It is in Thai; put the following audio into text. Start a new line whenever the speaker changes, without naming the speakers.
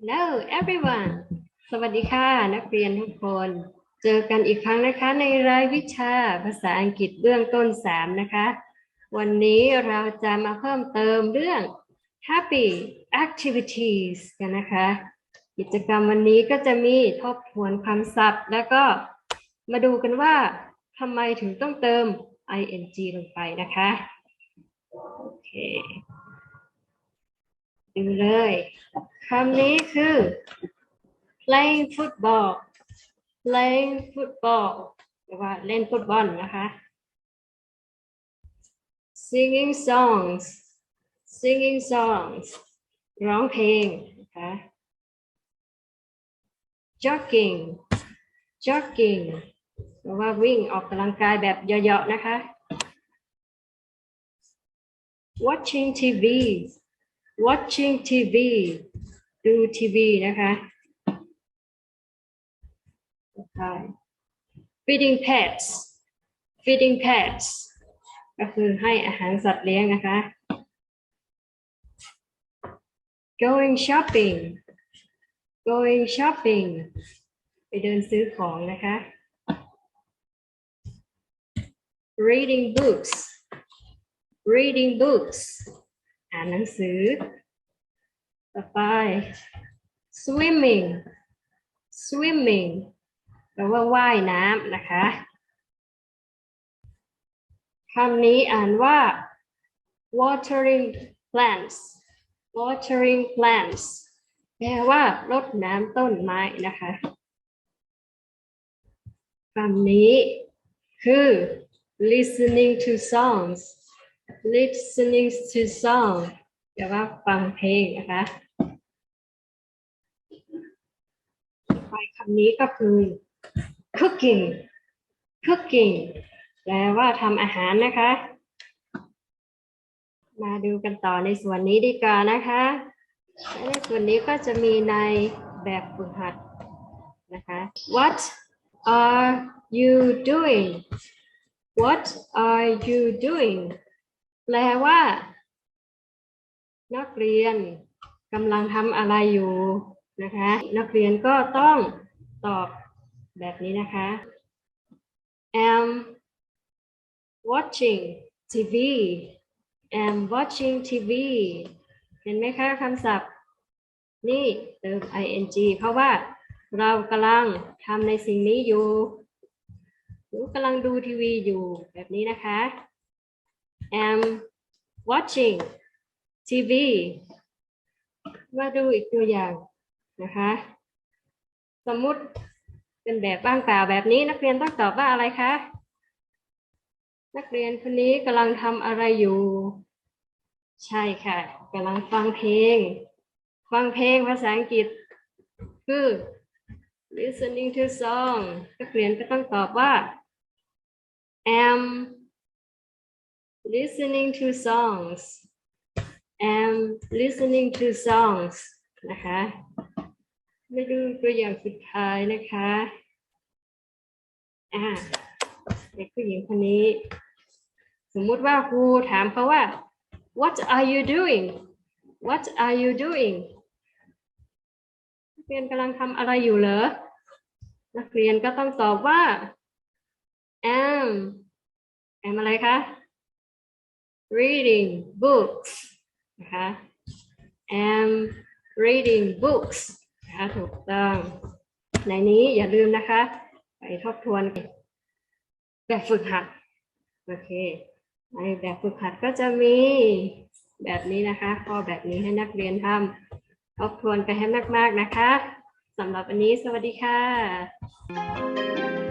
Hello everyone สวัสดีค่ะ นักเรียนทุกคน เจอกันอีกครั้งนะคะในรายวิชาภาษาอังกฤษเบื้องต้น 3 นะคะ วันนี้เราจะมาเพิ่มเติมเรื่อง happy activities กันนะคะ กิจกรรมวันนี้ก็จะมีทบทวนคำศัพท์ แล้วก็มาดูกันว่าทำไมถึงต้องเติม ing ลงไปนะคะ โอเค ดูเลยคำนี้คือ playing football playing football แปลว่าเล่นฟุตบอลนะคะ singing songs singing songs ร้องเพลงนะคะ jogging jogging แปลว่าวิ่งออกกำลังกายแบบเหยาะๆนะคะ watching TV watching TV ดูทีวีนะคะต่อไป feeding pets feeding pets ก็คือให้อาหารสัตว์เลี้ยงนะคะ going shopping going shopping ไปเดินซื้อของนะคะ reading books reading books อ่านหนังสือ ต่อไป swimming swimming แปลว่าว่ายน้ำนะคะคำนี้อ่านว่า watering plants watering plants แปลว่ารดน้ำต้นไม้นะคะคำนี้คือ listening to songs listening to song แปลว่าฟังเพลงนะคะไปคำนี้ก็คือ cooking cooking แปลว่าทำอาหารนะคะ มาดูกันต่อในส่วนนี้ดีกว่านะคะและในส่วนนี้ก็จะมีในแบบฝึกหัดนะคะ What are you doing What are you doing แปลว่า นักเรียนกำลังทำอะไรอยู่นะคะ นักเรียนก็ต้องตอบแบบนี้นะคะ am watching TV am watching TV เห็นไหมคะคำศัพท์ นี่เติม ing เพราะว่าเรากำลังทำในสิ่งนี้อยู่หรือกำลังดูทีวีอยู่แบบนี้นะคะ am watching TV มาดูอีกตัวอย่างนะคะ สมมุติเป็นแบบบ้างเปล่าแบบนี้นักเรียนต้องตอบว่าอะไรคะ นักเรียนคนนี้กำลังทำอะไรอยู่ ใช่ค่ะกำลังฟังเพลง ฟังเพลงภาษาอังกฤษ คือ listening to song นักเรียนก็ต้องตอบว่า am listening to songs am listening to songs นะคะมาดูตัวอย่างสุดท้ายนะคะอ่าเด็กผู้หญิงคนนี้ สมมุติว่าครูถามเขาว่า what are you doing what are you doing นักเรียนกำลังทำอะไรอยู่เหรอ นักเรียนก็ต้องตอบว่า am am อะไรคะ reading books นะคะ am reading books นะคะถูกต้อง ในนี้อย่าลืมนะคะ ไปทบทวนแบบฝึกหัด โอเค ในแบบฝึกหัดก็จะมีแบบนี้นะคะข้อแบบนี้ให้นักเรียนทำทบทวนกันให้มาก ๆ นะคะสำหรับวันนี้สวัสดีค่ะ